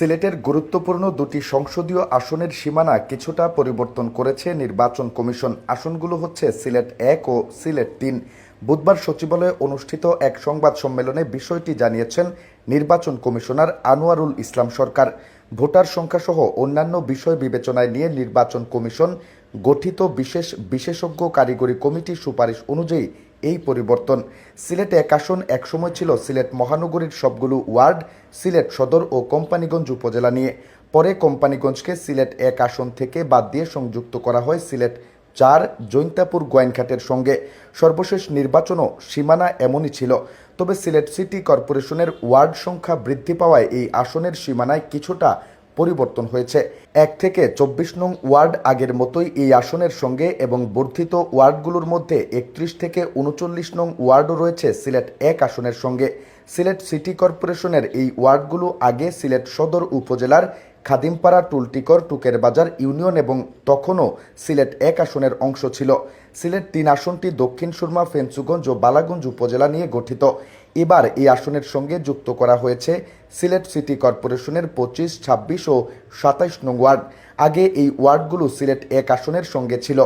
সিলেটের গুরুত্বপূর্ণ দুটি সংসদীয় আসনের সীমানা কিছুটা পরিবর্তন করেছে নির্বাচন কমিশন। আসনগুলো হচ্ছে সিলেট এক ও সিলেট তিন। বুধবার সচিবালয়ে অনুষ্ঠিত এক সংবাদ সম্মেলনে বিষয়টি জানিয়েছেন নির্বাচন কমিশনার আনোয়ারুল ইসলাম সরকার। ভোটার সংখ্যাসহ অন্যান্য বিষয় বিবেচনায় নিয়ে নির্বাচন কমিশন গঠিত বিশেষ বিশেষজ্ঞ কারিগরি কমিটির সুপারিশ অনুযায়ী এই পরিবর্তন। সিলেট এক আসন একসময় ছিল সিলেট মহানগরীর সবগুলো ওয়ার্ড, সিলেট সদর ও কোম্পানিগঞ্জ উপজেলা নিয়ে। পরে কোম্পানিগঞ্জকে সিলেট এক আসন থেকে বাদ দিয়ে সংযুক্ত করা হয় সিলেট চার জৈন্তাপুর গোয়েনঘাটের সঙ্গে। সর্বশেষ নির্বাচনও সীমানা এমনই ছিল। তবে সিলেট সিটি কর্পোরেশনের ওয়ার্ড সংখ্যা বৃদ্ধি পাওয়ায় এই আসনের সীমানায় কিছুটা পরিবর্তন হয়েছে। এক থেকে চব্বিশ নং ওয়ার্ড আগের মতোই এই আসনের সঙ্গে এবং বর্ধিত ওয়ার্ডগুলোর মধ্যে একত্রিশ থেকে উনচল্লিশ নং ওয়ার্ডও রয়েছে সিলেট এক আসনের সঙ্গে। সিলেট সিটি কর্পোরেশনের এই ওয়ার্ডগুলো আগে সিলেট সদর উপজেলার খাদিমপাড়া, টুলটিকর টুকের বাজার ইউনিয়ন এবং তখনও সিলেট এক আসনের অংশ ছিল। সিলেট তিন আসনটি দক্ষিণ সুরমা ফেঞ্চুগঞ্জ ও বালাগঞ্জ উপজেলা নিয়ে গঠিত। এবার এই আসনের সঙ্গে যুক্ত করা হয়েছে সিলেট সিটি কর্পোরেশনের পঁচিশ, ছাব্বিশ ও সাতাইশ নং ওয়ার্ড। আগে এই ওয়ার্ডগুলো সিলেট এক আসনের সঙ্গে ছিল।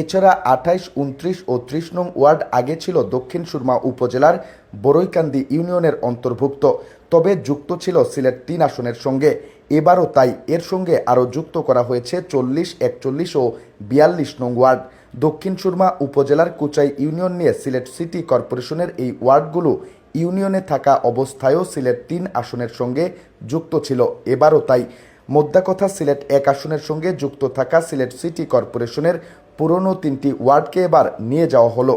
এছাড়া আঠাইশ, উনত্রিশ ও ত্রিশ নং ওয়ার্ড আগে ছিল দক্ষিণ সুরমা উপজেলার বড়ইকান্দি ইউনিয়নের অন্তর্ভুক্ত, তবে যুক্ত ছিল সিলেট তিন আসনের সঙ্গে। এবারও তাই এর সঙ্গে আরও যুক্ত করা হয়েছে চল্লিশ, একচল্লিশ ও বিয়াল্লিশ নং ওয়ার্ড। দক্ষিণ সুরমা উপজেলার কুচাই ইউনিয়ন নিয়ে সিলেট সিটি কর্পোরেশনের এই ওয়ার্ডগুলো ইউনিয়নে থাকা অবস্থায়ও সিলেট তিন আসনের সঙ্গে যুক্ত ছিল। এবারও তাই মোদ্দা কথা সিলেট এক আসনের সঙ্গে যুক্ত থাকা সিলেট সিটি কর্পোরেশনের পুরনো তিনটি ওয়ার্ডকে এবার নিয়ে যাওয়া হলো।